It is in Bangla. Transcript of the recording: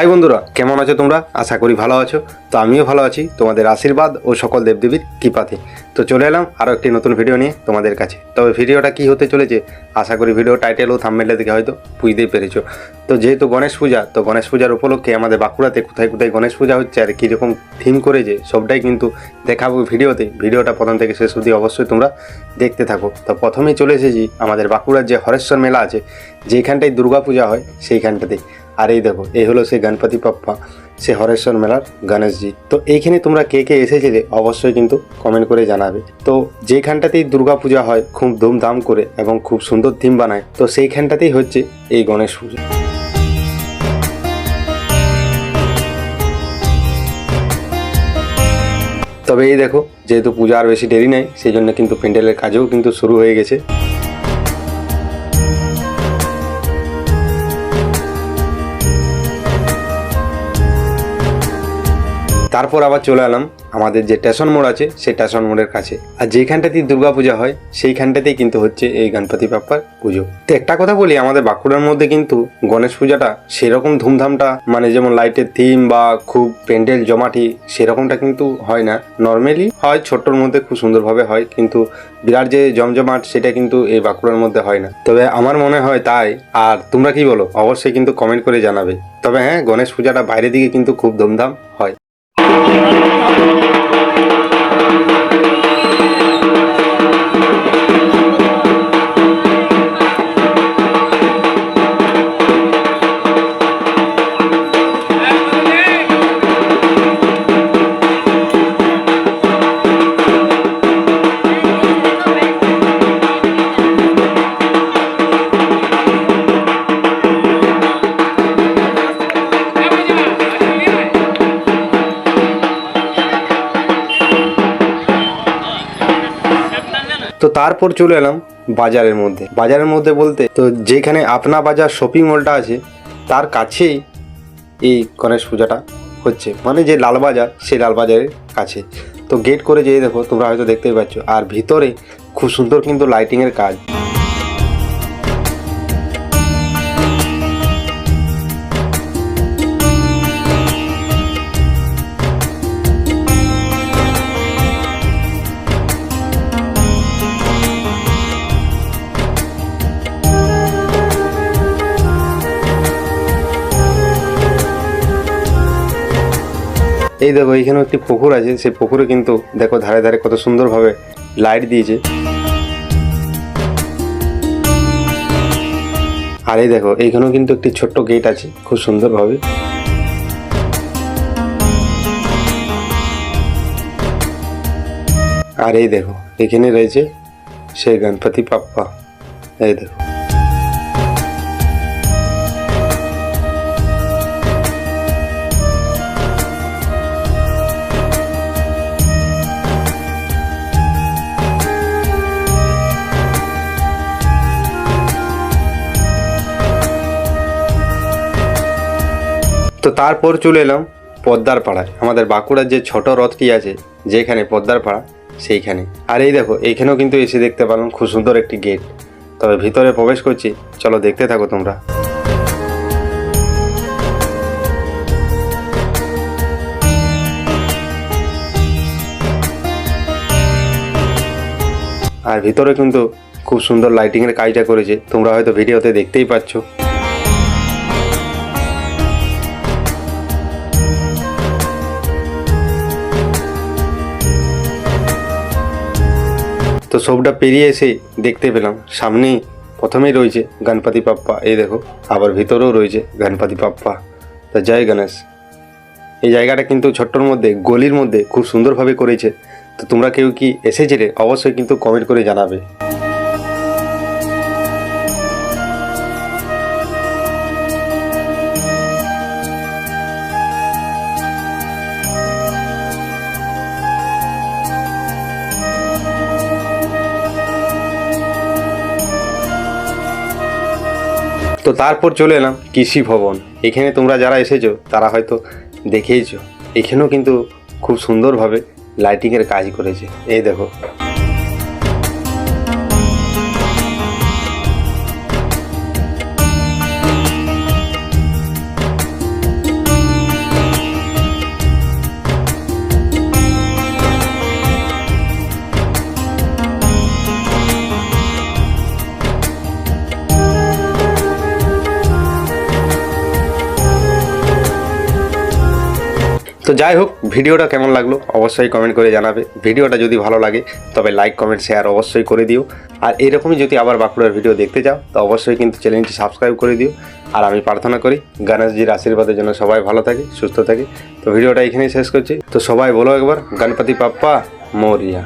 হাই বন্ধুরা, কেমন আছো তোমরা? আশা করি ভালো আছো। তো আমিও ভালো আছি। তোমাদের আশীর্বাদ ও সকল দেবদেবীর কৃপাতে। তো চলে এলাম আরও একটি নতুন ভিডিও নিয়ে তোমাদের কাছে। তবে ভিডিওটা কি হতে চলেছে, আশা করি ভিডিও টাইটেল ও থাম্বনেলে দেখে হয়তো বুঝতেই পেরেছ। তো যেহেতু গণেশ পূজা, তো গণেশ পূজার উপলক্ষে আমাদের বাঁকুড়াতে কোথায় কোথায় গণেশ পূজা হচ্ছে আর কীরকম থিম করেছে, সবটাই কিন্তু দেখাবো ভিডিওতে ভিডিওটা প্রথম থেকে শেষ অবধি অবশ্যই তোমরা দেখতে থাকো। তো প্রথমেই চলে এসেছি আমাদের বাঁকুড়ার যে হরেশ্বর মেলা আছে, যেখানটায় দুর্গা পূজা হয় সেইখানটাতে আর এই দেখো, এই হলো সেই গণপতি পাপ্পা সে হরেশ্বর মেলার গণেশজি। তো এইখানে তোমরা কে কে এসেছিলে অবশ্যই কিন্তু কমেন্ট করে জানাবে। তো যেখানটাতেই দুর্গা পূজা হয়, খুব ধুমধাম করে এবং খুব সুন্দর থিম বানায়, তো সেইখানটাতেই হচ্ছে এই গণেশ পুজো। তবে এই দেখো, যেহেতু পূজা আর বেশি দেরি নেই, সেই জন্য কিন্তু প্যান্ডেলের কাজও কিন্তু শুরু হয়ে গেছে। তারপর আবার চলে এলাম আমাদের যে স্টেশন মোড় আছে, সেই স্টেশন মোড়ের কাছে। আর যেখানটাতেই দুর্গা পূজা হয়, সেইখানটাতেই কিন্তু হচ্ছে এই গণপতি বাপ্পার পুজো। তো একটা কথা বলি, আমাদের বাঁকুড়ার মধ্যে কিন্তু গণেশ পূজাটা সেরকম ধুমধামটা মানে যেমন লাইটের থিম বা খুব প্যান্ডেল জমাটি, সেরকমটা কিন্তু হয় না। নর্মালি হয়, ছোট্টর মধ্যে খুব সুন্দরভাবে হয়, কিন্তু বিরাট যে জমজমাট, সেটা কিন্তু এই বাঁকুড়ার মধ্যে হয় না। তবে আমার মনে হয় তাই। আর তোমরা কি বলো? অবশ্যই কিন্তু কমেন্ট করে জানাবে। তবে হ্যাঁ গণেশ পূজাটা বাইরের দিকে কিন্তু খুব ধুমধাম হয়। তো তারপর চলে এলাম বাজারের মধ্যে। বাজারের মধ্যে বলতে, তো যেখানে আপনা বাজার শপিং মলটা আছে, তার কাছেই এই গণেশ পূজাটা হচ্ছে। মানে যে লালবাজার সেই লালবাজারের কাছে। তো গেট করে যেয়ে দেখো, তোমরা হয়তো দেখতেই পাচ্ছ। আর ভিতরে খুব সুন্দর কিন্তু লাইটিংয়ের কাজ। এই দেখো এইখানে একটি পুকুর আছে, সেই পুকুরে কিন্তু দেখো ধারে ধারে কত সুন্দরভাবে লাইট দিয়েছে। আর এই দেখো, এইখানেও কিন্তু একটি ছোট্ট গেট আছে, খুব সুন্দরভাবে। আর এই দেখো, এখানে রয়েছে সেই গণপতি পাপ্পা। এই দেখো। তো তারপর চলে এলাম পদ্মার পাড়ায়। আমাদের বাঁকুড়ার যে ছোট রথটি আছে, যেখানে পদ্মার পাড়া, সেইখানে। আর এই দেখো এইখানেও কিন্তু এসে দেখতে পেলাম খুব সুন্দর একটি গেট। তবে ভিতরে প্রবেশ করছি, চলো দেখতে থাকো তোমরা। আর ভিতরে কিন্তু খুব সুন্দর লাইটিংয়ের কাজটা করেছে। তোমরা হয়তো ভিডিওতে দেখতেই পাচ্ছ। সবটা পেরিয়ে এসে দেখতে পেলাম, সামনেই প্রথমেই রয়েছে গণপতি পাপ্পা এই দেখো, আবার ভিতরেও রয়েছে গণপতি পাপ্পা তা জয় গণেশ। এই জায়গাটা কিন্তু ছোট্টর মধ্যে, গলির মধ্যে খুব সুন্দরভাবে করেছে। তো তোমরা কেউ কি এসেছিলে, অবশ্যই কিন্তু কমেন্ট করে জানাবে। তো তারপর চলে এলাম কৃষি ভবন। এখানে তোমরা যারা এসেছ, তারা হয়তো দেখেইছো। এখানেও কিন্তু খুব সুন্দরভাবে লাইটিংয়ের কাজ করেছে। এই দেখো। যাই হোক, ভিডিওটা কেমন লাগল অবশ্যই কমেন্ট করে জানাবে। ভিডিওটা যদি ভালো লাগে, তবে লাইক কমেন্ট শেয়ার অবশ্যই করে দিও। আর এরকমই যদি আবার বাঁকুড়ার ভিডিও দেখতে চাও, তো অবশ্যই কিন্তু চ্যানেলটি সাবস্ক্রাইব করে দিও। আর আমি প্রার্থনা করি, গণেশজির আশীর্বাদের জন্য সবাই ভালো থাকে, সুস্থ থাকে। তো ভিডিওটা এখানেই শেষ করছি। তো সবাই বলো একবার, গণপতি পাপ্পা মৌরিয়া।